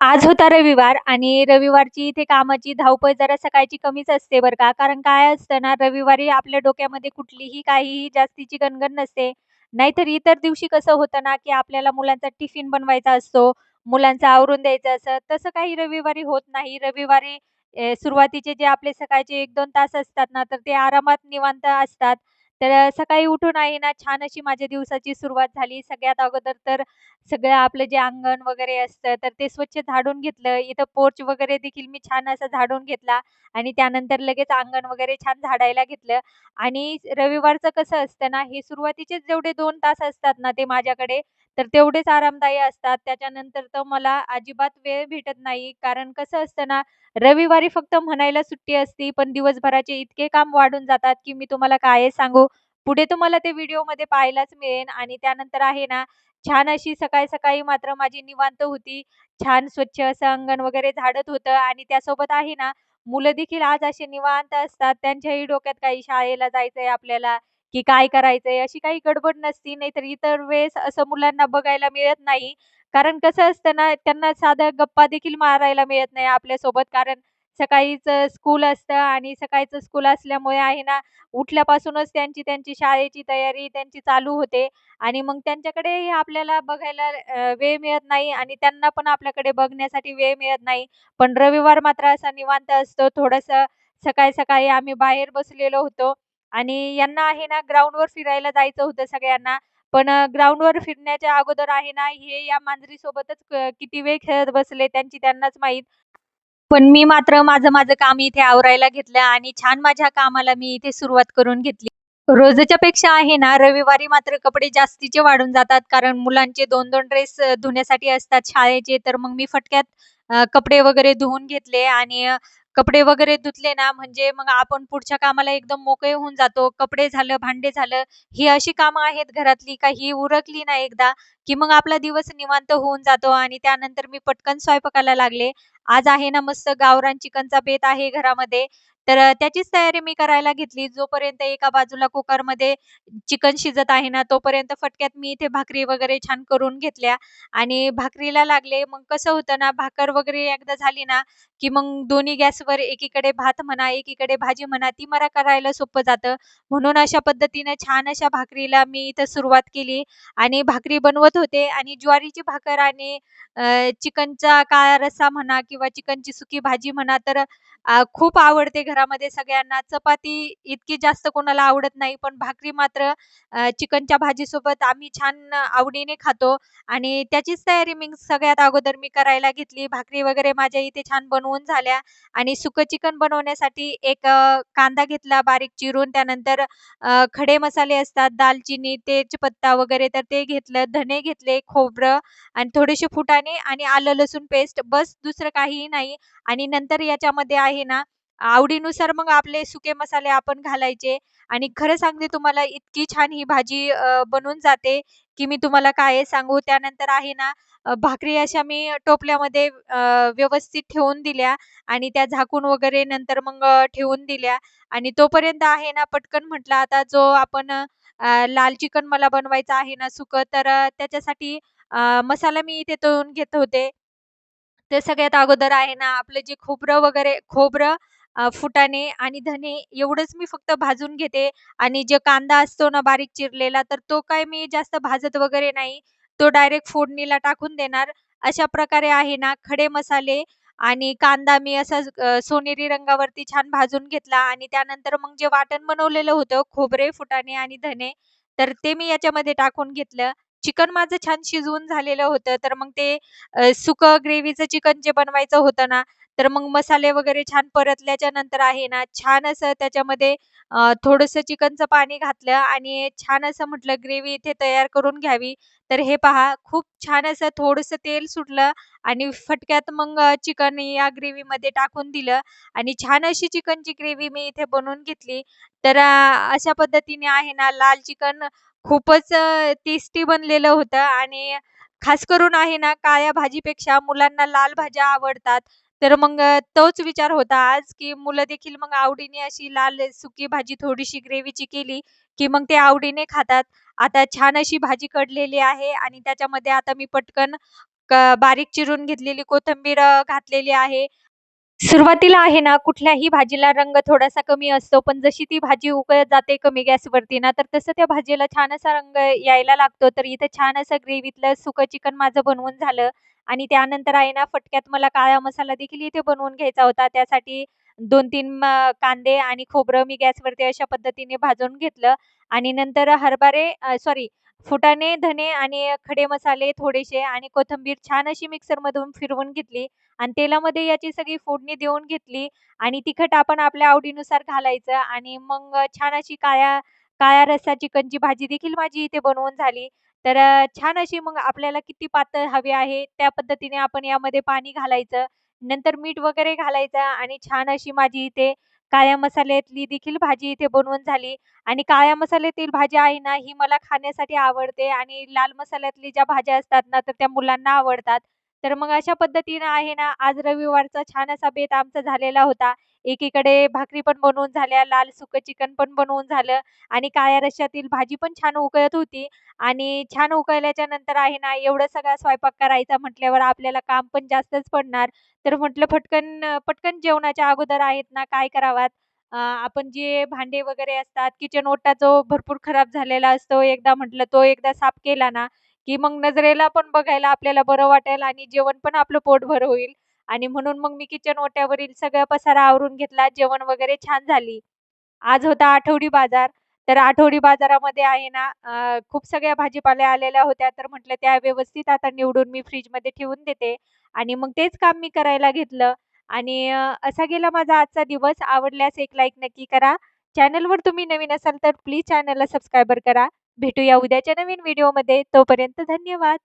आज होता रविवार आणि रविवारची इथे कामाची धावपळ जरा सकाळची कमीच असते बरं का. कारण काय असतं ना, रविवारी आपल्या डोक्यामध्ये कुठलीही काहीही जास्तीची गणगण नसते. नाहीतर इतर दिवशी कसं होतं ना, की आपल्याला मुलांचा टिफिन बनवायचा असतो, मुलांचं आवरून द्यायचं असं तसं काही रविवारी होत नाही. रविवारी सुरुवातीचे जे आपले सकाळचे 1-2 तास असतात ना, तर ते आरामात निवांत असतात. तर सकाळी उठून आहे ना, छान अशी माझ्या दिवसाची सुरुवात झाली. सगळ्यात अगोदर तर सगळं आपलं जे अंगण वगैरे असतं, तर ते स्वच्छ झाडून घेतलं. इथं पोर्च वगैरे देखील मी छान असा झाडून घेतला आणि त्यानंतर लगेच अंगण वगैरे छान झाडायला घेतलं. आणि रविवारचं कसं असतं ना, हे सुरुवातीचे जेवढे दोन तास असतात ना, ते माझ्याकडे तर तेवढेच आरामदायी असतात. त्याच्यानंतर तर मला अजिबात वेळ भेटत नाही. कारण कसं असतं ना, रविवारी फक्त म्हणायला सुट्टी असती, पण दिवसभराचे इतके काम वाढून जातात, की मी तुम्हाला काय सांगू. पुढे तुम्हाला ते व्हिडिओमध्ये पाहायलाच मिळेल आणि त्यानंतर आहे ना, छान अशी सकाळी-सकाळी मात्र माझी निवांत होती. छान स्वच्छ असं अंगण वगैरे झाडत होतं आणि त्यासोबत आहे ना, मुलं देखील आज असे निवांत असतात. त्यांच्याही डोक्यात काही शाळेला जायचंय आपल्याला, की काय करायचंय, अशी काही गडबड नसती. नाहीतर इतर वेळेस असं मुलांना बघायला मिळत नाही. कारण कसं असतं ना, त्यांना साध्या गप्पा देखील मारायला मिळत नाही आपल्यासोबत. कारण सकाळीच स्कूल असतं आणि सकाळचं स्कूल असल्यामुळे आहे ना, उठल्यापासूनच त्यांची त्यांची शाळेची तयारी त्यांची चालू होते आणि मग त्यांच्याकडेही आपल्याला बघायला वेळ मिळत नाही आणि त्यांना पण आपल्याकडे बघण्यासाठी वेळ मिळत नाही. पण रविवार मात्र असा निवांत असतो. थोडंसं सकाळी-सकाळी आम्ही बाहेर बसलेलो होतो आणि यांना आहे ना, ग्राउंडवर फिरायला जायचं होतं सगळ्यांना. पण ग्राउंडवर फिरण्याच्या अगोदर आहे ना, हे या मांजरी सोबतच किती वेळ खेळत बसले त्यांची त्यांनाच माहीत. पण मी मात्र माझं माझं काम इथे आवरायला घेतलं आणि छान माझ्या कामाला मी इथे सुरुवात करून घेतली. रोजच्या पेक्षा आहे ना, रविवारी मात्र कपडे जास्तीचे वाढून जातात. कारण मुलांचे 2-2 ड्रेस धुण्यासाठी असतात शाळेचे. तर मग मी फटक्यात कपडे वगैरे धुवून घेतले आणि कपडे वगैरे धुतले ना, म्हणजे मग आपण पुढच्या कामाला एकदम मोकळे होऊन जातो. कपडे झालं, भांडे झालं, ही अशी कामं आहेत घरातली का ही उरकली ना एकदा, की मग आपला दिवस निवांत होऊन जातो आणि त्यानंतर मी पटकन स्वयंपाकाला लागले. आज आहे ना, मस्त गावरान चिकनचा बेत आहे घरामध्ये. तर त्याचीच तयारी मी करायला घेतली. जोपर्यंत एका बाजूला कुकरमध्ये चिकन शिजत आहे ना, तोपर्यंत फटक्यात मी इथे भाकरी वगैरे छान करून घेतल्या आणि भाकरीला लागले. मग कसं होतं ना, भाकर वगैरे एकदा झाली ना, की मग दोन्ही गॅसवर एकीकडे भात म्हणा, एकीकडे भाजी म्हणा, ती मला करायला सोपं जातं. म्हणून अशा पद्धतीनं छान अशा भाकरीला मी इथं सुरुवात केली आणि भाकरी बनवत होते आणि ज्वारीची भाकर आणि चिकनचा का रस्सा म्हणा किंवा चिकनची सुकी भाजी म्हणा, तर खूप आवडते घरामध्ये सगळ्यांना. चपाती इतकी जास्त कोणाला आवडत नाही, पण भाकरी मात्र चिकनच्या भाजीसोबत आम्ही छान आवडीने खातो आणि त्याचीच तयारी मी सगळ्यात अगोदर मी करायला घेतली. भाकरी वगैरे माझ्या इथे छान बनवून झाल्या आणि सुकं चिकन बनवण्यासाठी एक कांदा घेतला बारीक चिरून. त्यानंतर खडे मसाले असतात, दालचिनी, तेजपत्ता वगैरे, तर ते घेतलं. धने घेतले, खोबरं आणि थोडेसे फुटाणे आणि आलं लसूण पेस्ट बस, दुसरं काहीही नाही. आणि नंतर याच्यामध्ये आहे ना, आवडीनुसार मग आपले सुके मसाले आपण घालायचे आणि खरं सांगते तुम्हाला इतकी छान ही भाजी बनून जाते, की मी तुम्हाला काय सांगू. त्यानंतर आहे ना, भाकरी अशा मी टोपल्यामध्ये व्यवस्थित ठेवून दिल्या आणि त्या झाकून वगैरे नंतर मग ठेवून दिल्या आणि तोपर्यंत आहे ना, पटकन म्हटलं आता जो आपण लाल चिकन मला बनवायचं आहे ना सुकं, तर त्याच्यासाठी मसाला मी इथे तळून घेत होते. ते सगळ्यात अगोदर आहे ना, आपलं जे खोबरं वगैरे खोबरं, अ, फुटाणे आणि धने एवढंच मी फक्त भाजून घेते आणि जे कांदा असतो ना बारीक चिरलेला, तर तो काय मी जास्त भाजत वगैरे नाही. तो डायरेक्ट फोडणीला टाकून देणार. अशा प्रकारे आहे ना, खडे मसाले आणि कांदा मी असाच अ, सोनेरी रंगावरती छान भाजून घेतला आणि त्यानंतर मग जे वाटण बनवलेलं होतं, खोबरे, फुटाणे आणि धने, तर ते मी याच्यामध्ये टाकून घेतलं. चिकन माझं छान शिजवून झालेलं होतं. तर मग ते सुकं ग्रेव्हीचं चिकन जे बनवायचं होतं ना, तर मग मसाले वगैरे छान परतल्याच्या नंतर आहे ना, छान असं त्याच्यामध्ये थोडंसं चिकनचं पाणी घातलं आणि छान असं म्हटलं ग्रेव्ही इथे तयार करून घ्यावी. तर हे पहा, खूप छान असं थोडंसं तेल सुटलं आणि फटक्यात मग चिकन या ग्रेव्हीमध्ये टाकून दिलं आणि छान अशी चिकनची ग्रेव्ही मी इथे बनवून घेतली. तर अशा पद्धतीने आहे ना, लाल चिकन खूपच अ, टेस्टी बनलेलं होतं आणि खास करून आहे ना, काळ्या भाजीपेक्षा मुलांना लाल भाज्या आवडतात. तर मग अ, तोच विचार होता आज, की मुलं देखील मग आवडीने अशी लाल सुकी भाजी थोडीशी ग्रेव्हीची केली, की मग ते आवडीने खातात. आता छान अशी भाजी कडलेली आहे आणि त्याच्यामध्ये आता मी पटकन क बारीक चिरून घेतलेली कोथिंबीर अ, घातलेली आहे. सुरुवातीला आहे ना, कुठल्याही भाजीला रंग थोडासा कमी असतो, पण जशी ती भाजी उकळत जाते कमी गॅसवरती ना, तर तसं त्या भाजीला छान असा रंग यायला लागतो. तर इथे छान असं ग्रेव्हीतलं सुकं चिकन माझं बनवून झालं आणि त्यानंतर आहे ना, फटक्यात मला काळा मसाला देखील इथे बनवून घ्यायचा होता. त्यासाठी दोन तीन कांदे आणि खोबरं मी गॅसवरती अशा पद्धतीने भाजून घेतलं आणि नंतर हरभरे सॉरी फुटाणे, धने आणि खडे मसाले थोडेसे आणि कोथिंबीर छान अशी मिक्सरमधून फिरवून घेतली आणि तेलामध्ये याची सगळी फोडणी देऊन घेतली आणि तिखट आपण आपल्या आवडीनुसार घालायचं आणि मग छान अशी काळ्या काळ्या रस्सा चिकनची भाजी देखील माझी इथे बनवून झाली. तर छान अशी मग आपल्याला किती पातळ हवी आहे त्या पद्धतीने आपण यामध्ये पाणी घालायचं. नंतर मीठ वगैरे घालायचं आणि छान अशी माझी इथे काळ्या मसाल्यातली देखील भाजी इथे बनवून झाली आणि काळ्या मसाल्यातील भाजी आहे ना, ही मला खाण्यासाठी आवडते आणि लाल मसाल्यातली ज्या भाज्या असतात ना, तर त्या मुलांना आवडतात. तर मग अशा पद्धतीनं आहे ना, आज रविवारचा छान असा बेत आमचा झालेला होता. एकीकडे भाकरी पण बनवून झाल्या, लाल सुकं चिकन पण बनवून झालं आणि काळ्या रश्श्यातील भाजी पण छान उकळत होती आणि छान उकळल्याच्या नंतर आहे ना, एवढं सगळा स्वयंपाक करायचा म्हटल्यावर आपल्याला काम पण जास्तच पडणार. तर म्हटलं पटकन पटकन जेवणाच्या अगोदर आहेत ना, काय करावात आपण जे भांडे वगैरे असतात, किचन ओटा जो भरपूर खराब झालेला असतो, एकदा म्हटलं तो एकदा साफ केला ना, की मग नजरेला पण बघायला आपल्याला बरं वाटेल आणि जेवण पण आपलं पोटभर होईल आणि म्हणून मग मी किचन ओट्यावरील सगळा पसारा आवरून घेतला. जेवण वगैरे छान झाली. आज होता आठवडी बाजार. तर आठवडी बाजारामध्ये आहे ना, खूप सगळ्या भाजीपाल्या आलेल्या होत्या. तर म्हटलं त्या व्यवस्थित आता निवडून मी फ्रीजमध्ये ठेवून देते आणि मग तेच काम मी करायला घेतलं आणि असा गेला माझा आजचा दिवस. आवडल्यास एक लाईक नक्की करा. चॅनलवर तुम्ही नवीन असाल तर प्लीज चॅनलला सबस्क्रायबर करा. भेटूया उद्याच्या नवीन व्हिडिओमध्ये. तोपर्यंत धन्यवाद.